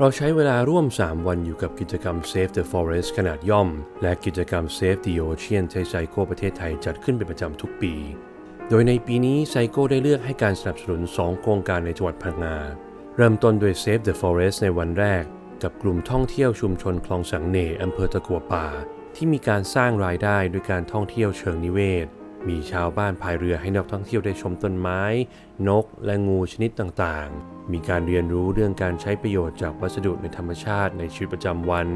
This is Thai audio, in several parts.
เราใช้เวลาร่วม 3 วันอยู่กับกิจกรรม Save the Forest ขนาดย่อม และกิจกรรม Save the Ocean ที่ไซโก้ประเทศไทยจัดขึ้นเป็นประจำทุกปี โดยในปีนี้ไซโก้ได้เลือกให้การสนับสนุน 2 โครงการในจังหวัดพังงา เริ่มต้นด้วย Save the Forest ในวันแรก กับกลุ่มท่องเที่ยวชุมชนคลองสังเนอำเภอตะกัวป่า ที่มีการสร้างรายได้ด้วยการท่องเที่ยวเชิงนิเวศ มีชาวบ้านพายเรือให้นักท่องเที่ยวได้ชมต้นไม้ นก และงูชนิดต่างๆ มีการเรียนรู้เรื่องการใช้ประโยชน์จากวัสดุในธรรมชาติในชีวิตประจำวัน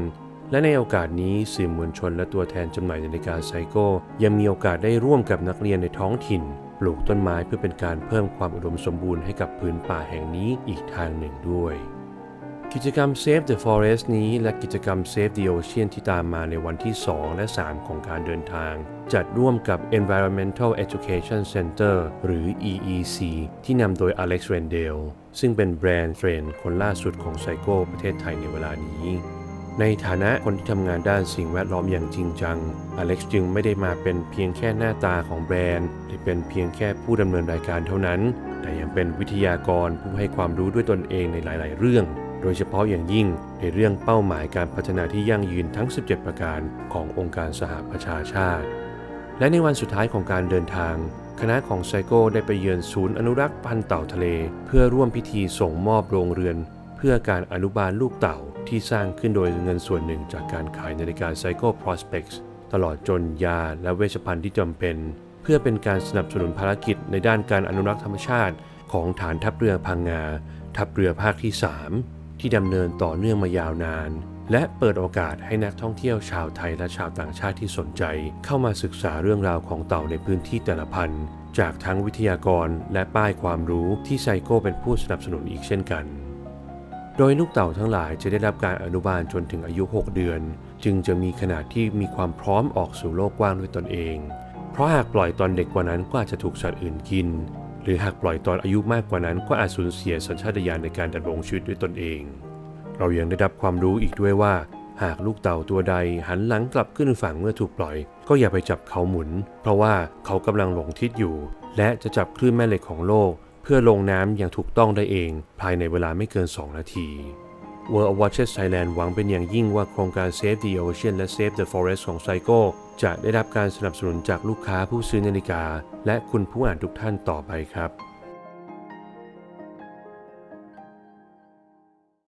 และในโอกาสนี้สื่อมวลชนและตัวแทนจำหน่ายนาฬิกาไซโก้ยังมีโอกาสได้ร่วมกับนักเรียนในท้องถิ่น ปลูกต้นไม้เพื่อเป็นการเพิ่มความอุดมสมบูรณ์ให้กับพื้นป่าแห่งนี้อีกทางหนึ่งด้วย กิจกรรม Save the Forest นี้และกิจกรรม Save the Ocean ที่ตามมาในวันที่ 2 และ 3 ของการเดินทาง จัดร่วมกับ Environmental Education Center หรือ EEC ที่นำโดย Alex Rendell ซึ่งเป็นแบรนด์เทรนด์คนล่าสุดของไซโก้ประเทศไทยในเวลานี้ ในฐานะคนที่ทำงานด้านสิ่งแวดล้อมอย่างจริงจัง อเล็กซ์จึงไม่ได้มาเป็นเพียงแค่หน้าตาของแบรนด์ หรือเป็นเพียงแค่ผู้ดำเนินรายการเท่านั้น แต่ยังเป็นวิทยากรผู้ให้ความรู้ด้วยตนเองในหลาย ๆ เรื่อง โดยเฉพาะอย่างยิ่งในเรื่องเป้าหมายการพัฒนาที่ยั่งยืนทั้ง 17 ประการขององค์การสหประชาชาติ และในวันสุดท้ายของการเดินทาง คณะของไซโก้ได้ไปเยือนศูนย์อนุรักษ์พันธุ์เต่าทะเล เพื่อร่วมพิธีส่งมอบโรงเรือน เพื่อการอนุบาลลูกเต่าที่สร้างขึ้นโดยเงินส่วนหนึ่งจากการขายนาฬิกาไซโก้ Prospects ตลอดจนยาและเวชภัณฑ์ที่จำเป็น เพื่อเป็นการสนับสนุนภารกิจในด้านการอนุรักษ์ธรรมชาติของฐานทัพเรือพังงา ทัพเรือภาคที่ 3 ที่ดำเนินต่อเนื่องมายาวนาน และเปิดโอกาสให้นักท่องเที่ยวชาวไทยและชาวต่างชาติที่สนใจ เข้ามาศึกษาเรื่องราวของเต่าในพื้นที่แต่ละพันธุ์จากทั้งวิทยากรและป้ายความรู้ที่ไซโก้เป็นผู้สนับสนุนอีกเช่นกัน โดยลูกเต่าทั้งหลายจะได้รับการอนุบาลจนถึงอายุ 6 เดือน จึงจะมีขนาดที่มีความพร้อมออกสู่โลกกว้างด้วยตนเอง เพราะหากปล่อยตอนเด็กกว่านั้นก็อาจจะถูกสัตว์อื่นกิน หรือหากปล่อยตอนอายุมากกว่านั้นก็อาจสูญเสียสัญชาตญาณในการดำรงชีวิตด้วยตนเอง เรายังได้รับความรู้อีกด้วยว่า หากลูกเต่าตัวใดหันหลังกลับขึ้นฝั่งเมื่อถูกปล่อย ก็อย่าไปจับเขาหมุน เพราะว่าเขากำลังหลงทิศอยู่ และจะจับคลื่นแม่เหล็กของโลก เพื่อลงน้ำอย่างถูกต้องได้เอง ภายในเวลาไม่เกิน 2 นาที World of Watches Thailand หวังเป็นอย่างยิ่งว่าโครงการ Save the Ocean และ Save the Forest ของไซโก้จะได้รับการสนับสนุนจากลูกค้าผู้ซื้อนาฬิกา และคุณผู้อ่านทุกท่านต่อไปครับ